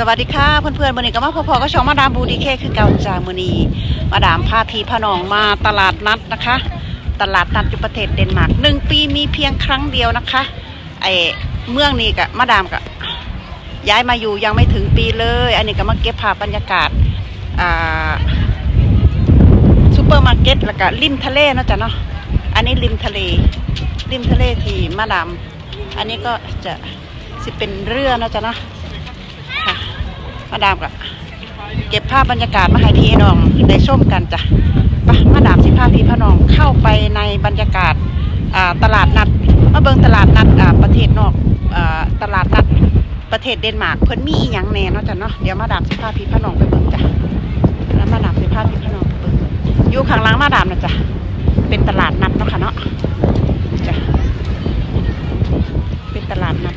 สวัสดีค่ะเพื่อนๆวันนี้ก็มาพอๆก็ชองมาดามบูดีเคคือเก่าจามือนีมาดามพาพีพนองมาตลาดนัดนะคะ ตลาดนัดอยู่ประเทศเดนมาร์กหนึ่งปีมีเพียงครั้งเดียวนะคะไอเมืองนี้กับมาดามกับย้ายมาอยู่ยังไม่ถึงปีเลย อันนี้ก็มาเก็บภาพบรรยากาศอ่าซูเปอร์มาร์เก็ตแล้วก็ริมทะเลนาะจ๊ะเนาะอันนี้ริมทะเล ริมทะเลที่มาดามอันนี้ก็จะสิเป็นเรือนาะจ๊ะเนาะ มาดามก็เก็บภาพบรรยากาศมาให้พี่น้องได้ชมกันจ้ะไปมาดามสิพาพี่พน้องเข้าไปในบรรยากาศตลาดนัดมาเบิงตลาดนัดประเทศนอกอตลาดนัดประเทศเดนมาร์กเพิ่นมีอีหยังแน่เนาะจ้ะเนาะเดี๋ยวมาดามสิพาพี่พน้องไปเบิงจ้ะแล้วมาดามสิพาพี่พน้องไปเบิงอยู่ข้างล่างมาดามนะจ้ะเป็นตลาดนัดเนาะค่ะเนาะเป็นตลาดนัด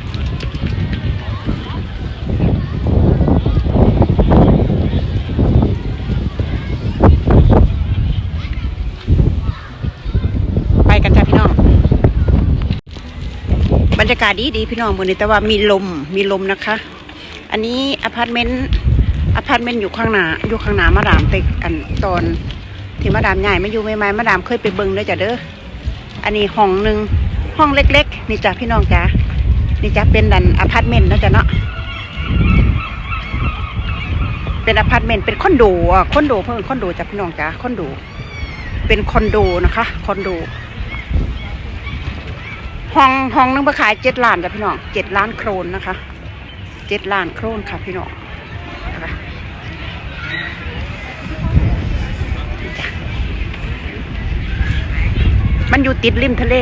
ไปกันจ้ะพี่น้อง บ รรยากาศดีดีพี่น้องมือนี้แต่ว่ามีลมมีลมนะคะ อันนี้อพาร์ตเมนต์อพาร์ตเมนต์อยู่ข้างหน้าอยู่ข้างหน้ามาดามไปอันตอนที่มาดามใหญ่มาอยู่ใหม่ๆมาดามเคยไปเบิ่งเลยจ้ะเด้ออันนี้ห้องหนึ่งห้องเล็ก ๆ นี่จ้ะพี่น้องจ้ะนี่จ้ะเป็นดันอพาร์ตเมนต์นะจ้ะเนาะเป็นอพาร์ตเมนต์เป็นคอนโดอะคอนโดเพิ่งคอนโดจ้ะพี่น้องจ้ะคอนโด เป็นคอนโดนะคะคอนโด ห้องห้องนึงไปขายเจ็ดล้านจ้ะพี่น้องเจ็ดล้านโครนนะคะเจ็ดล้านโครนค่ะพี่น้องมันอยู่ติดริมทะเล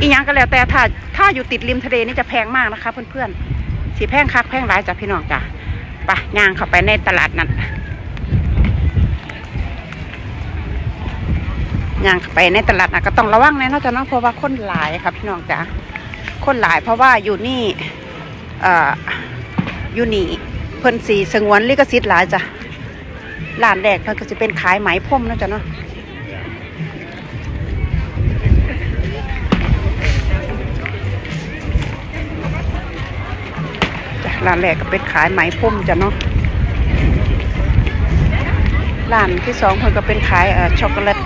อีกอย่างก็แล้วแต่ถ้าถ้าอยู่ติดริมทะเลนี่จะแพงมากนะคะ เพื่อนๆสีแพงคักแพงหลายจ้ะพี่น้องจ้ะไปย่างเข้าไปในตลาดนั้น ย่างไปในตลาดนะก็ต้องระวังแน่นอนจ้ะเนาะเพราะว่าคนหลายครับพี่น้องจ้ะคนหลายเพราะว่าอยู่นี่เอ่ออยู่นี่เพิ่นสีสงวนลิขสิทธิ์หลายจ้ะร้านแรกเพิ่นก็จะเป็นขายไหมพรมนาะจ้ะเนาะจ้ะร้านแรกก็เป็นขายไหมพรมจ้ะเนาะร้านที่สองเพิ่นก็เป็นขายเอ่อช็อกโกแลต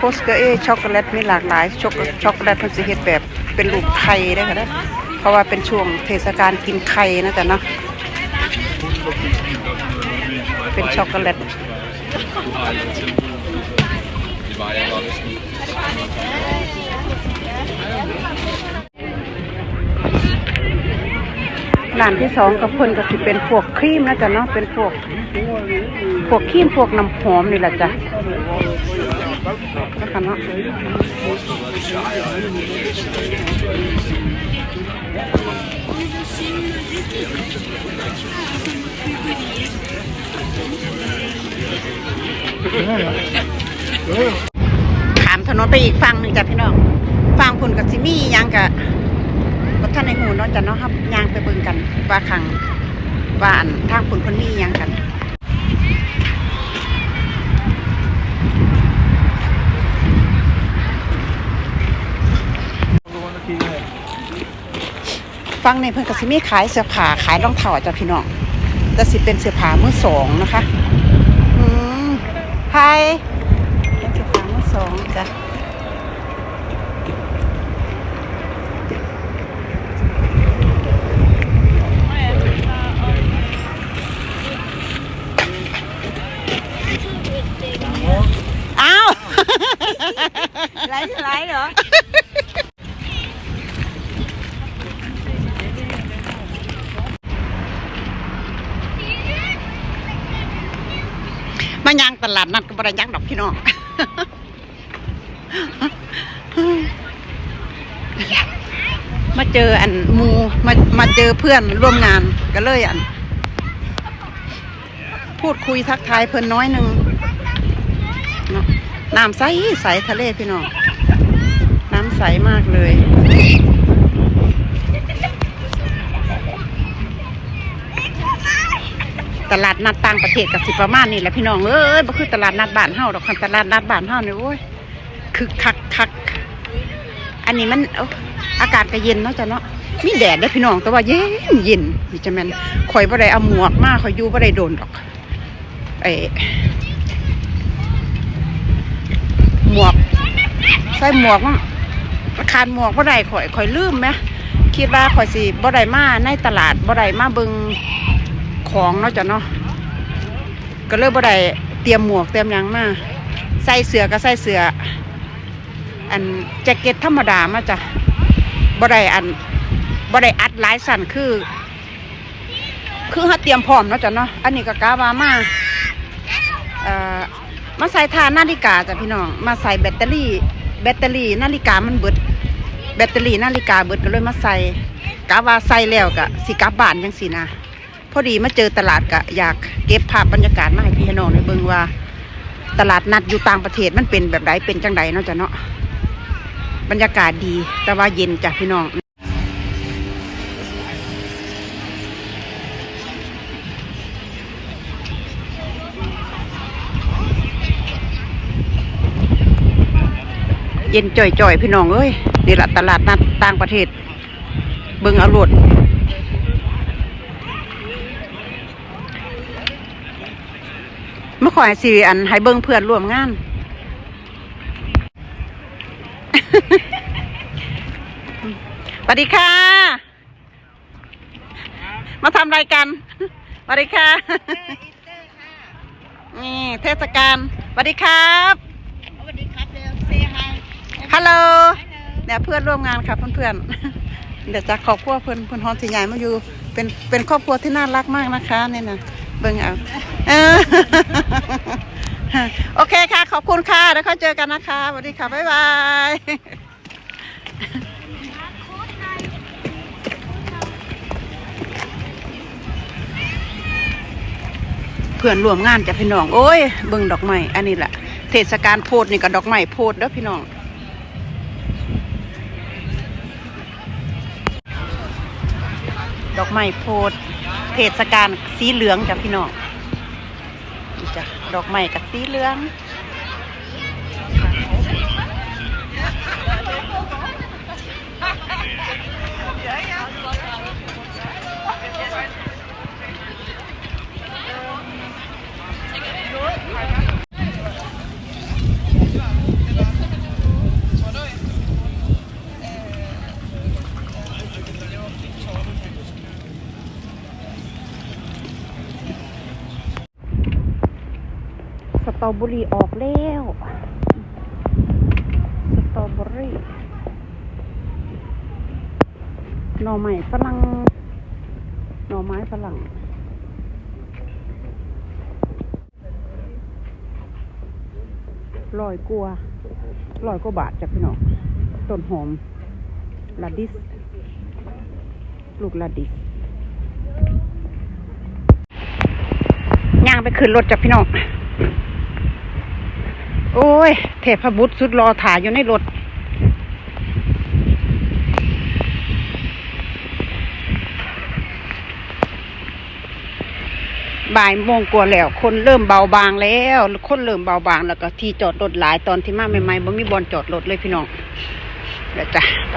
โคสเกอเอช็อกโกแลตมีหลากหลายช็อกช็อกโกแลตมันสิเฮ็ดแบบเป็นรูปไข่ได้ค่ะนะเพราะว่าเป็นช่วงเทศกาลกินไข่นะจ๊ะเนาะเป็นช็อกโกแลตร้านที่สองกับเพิ่นก็สิเป็นพวกครีมนะจ๊ะเนาะเป็นพวกพวกครีมพวกน้ำหอมนี่แหละจ้ะ นะคะเนาะขามถนนไปอีกฝั่งหนึ่งจ้ะพี่น้องฝั่งพุ่นกับซิมี่ยังกะก็ท่านในหูเนาะจ้ะเนาะครับยางไปเบิ่งกันว่าขังว่าอันทางพุ่นคนนี้ยังกัน ฟังในเพิ่นก็สิมีขายเสื้อผ้าขายรองเท้าจ้ะพี่น้องแต่สิเป็นเสื้อผ้ามือสองนะคะอืมไฮเป็นเสื้อผ้ามือสองจ้ะอ้าวไลฟ์สไลด์เหรอ มายังต ลาดนัดก็บ่ได้ยังดอกพี่น้องมาเจออันมูมามาเจอเพื่อนร่วมงานก็เลยอัน พูดคุยทักทายเพิ่นน้อยหนึ่งน้ำใสใสทะเลพี่น้อง น้ำใสมากเลย ตลาดนัดต่างประเทศกับสิประมาณนี่แหละพี่น้องเอ้ยบ่คือตลาดนัดบ้านเฮาดอกคันตลาดนัดบ้านเฮาเนี่ยโอ้ยคึกคักคักอันนี้มันออากาศก็เย็นเนาะจ้ะเนาะมีแดดเด้พี่น้องแต่ว่าเย็นเย็นนี่จะแม่นข่อยบ่ได้เอาหมวกมาข่อยอยู่บ่ได้โดนดอกไอ้หมวกใส่หมวกมั้งคานหมวกบ่ได้ข่อยข่อยลืมไหมคิดว่าข่อยสิบ่ได้มาในตลาดบ่ได้มาเบิ่ง ของเนาะจ้ะเนาะก็เลยบ่ได้เตรียมหมวกเตรียมยังมาใส่เสื้อก็ใส่เสื้ออันแจ็คเก็ตธรรมดามาจ้ะบ่ได้อันบ่ได้อัดหลายสั่นคือ คือเฮาเตรียมพร้อมเนาะจ้ะเนาะอันนี้ก็กะว่ามาเอ่อมาใส่ทานนาฬิกาจ้ะพี่น้องมาใส่แบตเตอรี่ แบตเตอรี่นาฬิกามันเบิดแบตเตอรี่นาฬิกาเบิดก็เลยมาใส่กะว่าใส่แล้วกะสิกลับบ้านจังสินะ พอดีมาเจอตลาดกะอยากเก็บภาพบรรยากาศมาให้พี่น้องได้เบิงว่า ตลาดนัดอยู่ต่างประเทศมันเป็นแบบใดเป็นจังใดเนาะจ้ะเนาะบรรยากาศดีแต่ว่าเย็นจ้ะพี่น้องเย็นจ่อยๆ พี่น้องเอ้ยนี่แหละตลาดนัดต่างประเทศ เบิงเอารด มาขอให้สิอันให้เบิ่งเพื่อนร่วมงาน สวัสดีค่ะ มาทำอะไรกันสวัสดีค่ะ นี่เทศกาลสวัสดีครับสวัสดีครับเร็วเซฮายฮัลโหลเนี่ยเพื่อนร่วมงานค่ะเพื่อนๆ เดี๋ยวจากครอบครัวเพื่อนเพื่อนฮอนสีใหญ่มาอยู่ เป็นเป็นครอบครัวที่น่ารักมากนะคะเนี่ยนะเบิ่งเอาเออ โอเคค่ะ ขอบคุณค่ะ แล้วค่อยเจอกันนะคะสวัสดีค่ะ บ๊ายบายเพื่อนร่วมงานจะพี่น้อง โอ้ยเบิ่งดอกไม้อันนี้แหละเทศกาลโพดนี่กับดอกไม้โพดเด้อพี่น้องดอกไม้โพดเทศกาลสีเหลืองจ้ะพี่น้อง จ้ะดอกไม้กับสีเหลือง ตรอเบอรี่ออกแล้ว สตรอเบอรี่ หน่อไม้ฝรั่ง หน่อไม้ฝรั่งลอยกลัวลอยกว่าบาทจากพี่น้อง ต้นหอมลาดิส ลูกลาดิสย่างไปขึ้นรถจากพี่น้อง โอ้ย เทพบุตรสุดรอถ่ายอยู่ในรถ บ่ายโมงกว่าแล้ว คนเริ่มเบาบางแล้ว คนเริ่มเบาบางแล้วก็ที่จอดรถหลายตอนที่มาใหม่ๆบ่มีบอลจอดรถเลยพี่น้องเดี๋ยวจ้ะไป